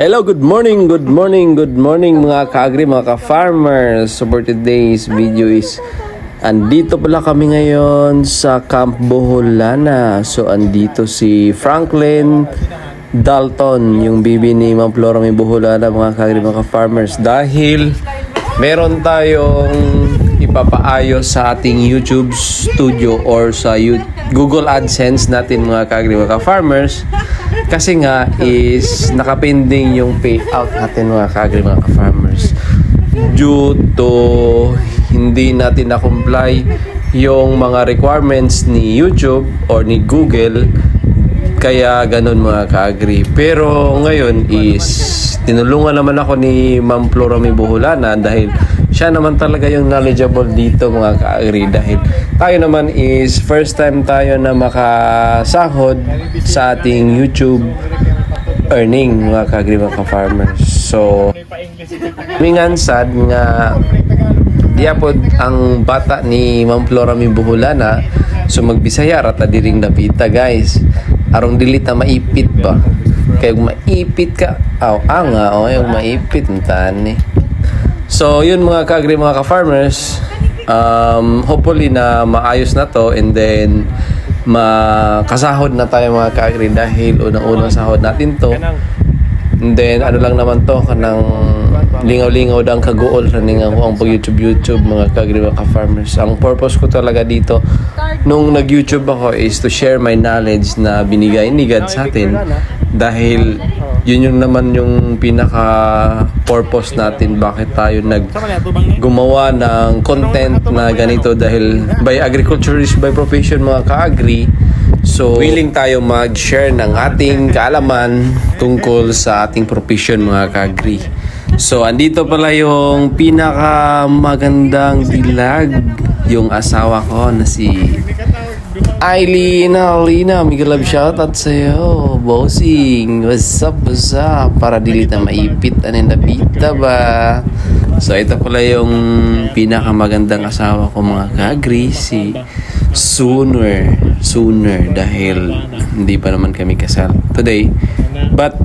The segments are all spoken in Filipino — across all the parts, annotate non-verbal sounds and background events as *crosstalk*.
Hello, good morning, good morning, good morning mga ka-agri, mga ka-farmers. So for today's video is andito pala kami ngayon sa Camp Boholana. So andito si Franklin Dalton, yung bibi ni Ma'am Flora May Boholana, mga ka-agri, mga ka-farmers. Dahil meron tayong ipapaayos sa ating YouTube studio or sa You- Google AdSense natin mga ka-agri, mga ka-farmers. Kasi nga is nakapending yung payout natin mga ka-agri, mga ka-farmers. Due to hindi natin na-comply yung mga requirements ni YouTube or ni Google kaya ganun mga ka-agri. Pero ngayon is tinulungan naman ako ni Ma'am Flora May Buhulana dahil siya naman talaga yung knowledgeable dito mga ka-agri dahil tayo naman is first time tayo na makasahod sa ating YouTube earning mga ka-agri mga ka-farmers. So, mingan sad nga Diapod ang bata ni Ma'am Flora May Buhulana so magbisaya rata diring napita guys. Arong dili ta maipit ba? Kay maipit ka aw anga o yung maipit tani so yun mga ka-agri mga ka-farmers um, hopefully na maayos na to and then makasahod na tayo mga ka-agri dahil unang-unang sahod natin to And then, ano lang naman to, kanang lingaw-lingaw dang kaguol sa ningang ko ang pag-YouTube YouTube mga kagri mga ka-farmers. Ang purpose ko talaga dito nung nag-YouTube ako is to share my knowledge na binigay ni God sa atin dahil yun yung naman yung pinaka purpose natin bakit tayo nag gumawa ng content na ganito dahil by agriculturist by profession mga ka-agri. So, willing tayo mag-share ng ating kaalaman tungkol sa ating profession mga kagri. So, andito pala yung pinaka magandang dilag, yung asawa ko na si Eileen Alina. Miguel love shoutout sa'yo, bossing. What's up, what's up? Para dili na maipit, anin napita ba? So, ito pala yung pinaka magandang asawa ko mga kagri, si sooner sooner dahil hindi pa naman kami kasal today but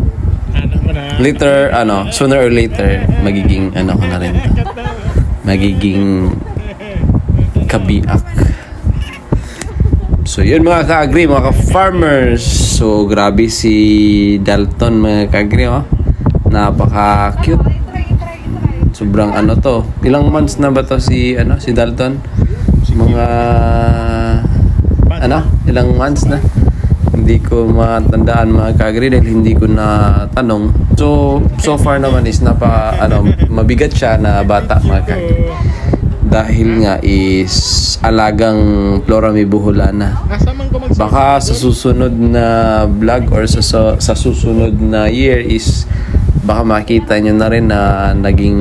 later ano sooner or later magiging ano ko na rin magiging kabiak so yun mga ka-agri mga ka-farmers. So grabe si Dalton mga ka-agri oh. napaka cute sobrang ano to. Ilang months na ba to si ano si Dalton? Mga ano? Ilang months na? Hindi ko matandaan mga kagri dahil hindi ko na tanong so so far naman is napa ano mabigat siya na bata mga kagri dahil nga is alagang Flora may buholana baka sa susunod na vlog or sa, sa, sa susunod na year is baka makita nyo na rin na naging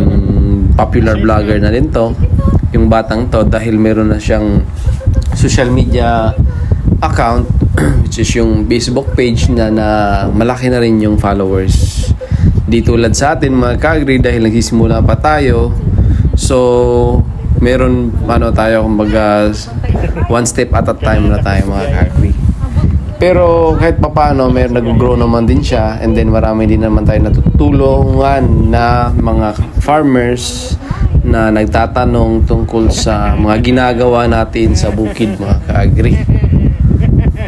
popular vlogger na rin to yung batang to dahil meron na siyang social media account *clears throat* which is yung Facebook page na, na malaki na rin yung followers. Di tulad sa atin mga kagri dahil nagsisimula pa tayo. So meron ano tayo kumbaga one step at a time na tayo mga kagri pero kahit papaano, may nag-grow naman din siya and then marami din naman tayo natutulungan na mga farmers na nagtatanong tungkol sa mga ginagawa natin sa bukid mga ka-agri.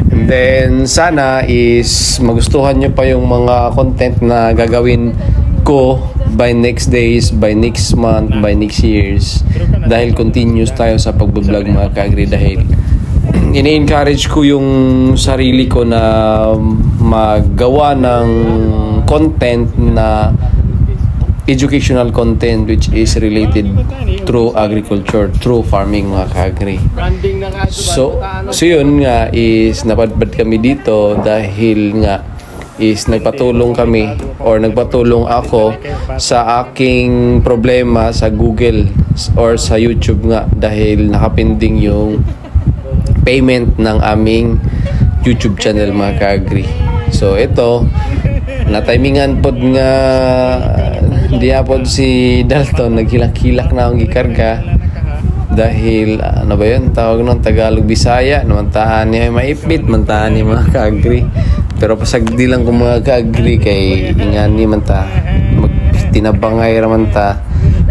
And then sana is magustuhan nyo pa yung mga content na gagawin ko by next days, by next month, by next years. Dahil continuous tayo sa pagbablog mga ka-agri dahil *clears throat* ini-encourage ko yung sarili ko na maggawa ng content na educational content which is related through agriculture, through farming mga kagri. So, so yun nga is napadbad kami dito dahil nga is nagpatulong kami or nagpatulong ako sa aking problema sa Google or sa YouTube nga dahil nakapinding yung payment ng aming YouTube channel mga ka-agri. So ito, natimingan pod nga di pod si Dalton naghilak-hilak na ang gikarga dahil ano ba yun tawag ng Tagalog Bisaya naman tahan niya maipit man tahan niya mga ka-agri Pero pasag di lang ko mga ka-agree kay ingani man ta mag tinabangay raman ta.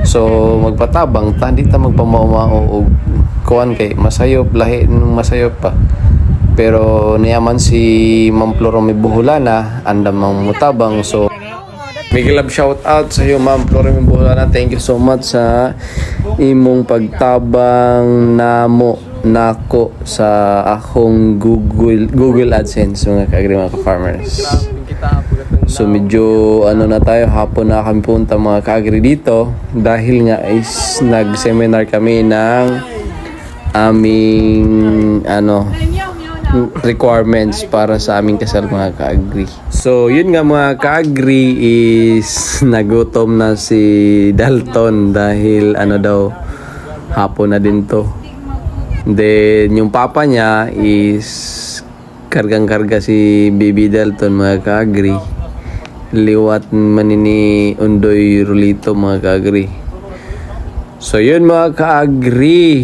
So magpatabang ta di ta magpamamao og kuan kay masayop lahi nung masayop pa. Pero niyaman si Ma'am Floro may buhulana, andam mang mutabang so Big love shout out sa iyo Ma'am Floro may buhulana. Thank you so much sa imong pagtabang namo nako sa akong Google Google AdSense mga kaagri mga ka-farmers. So medyo ano na tayo hapon na kami punta mga kaagri dito dahil nga is nag-seminar kami ng aming ano requirements para sa aming kasal mga ka-agri. So, yun nga mga ka-agri is nagutom na si Dalton dahil ano daw hapon na din to. Then, yung papa niya is kargang-karga si Baby Dalton mga ka-agri. Liwat manini undoy rulito mga ka-agri. So, yun mga ka-agri.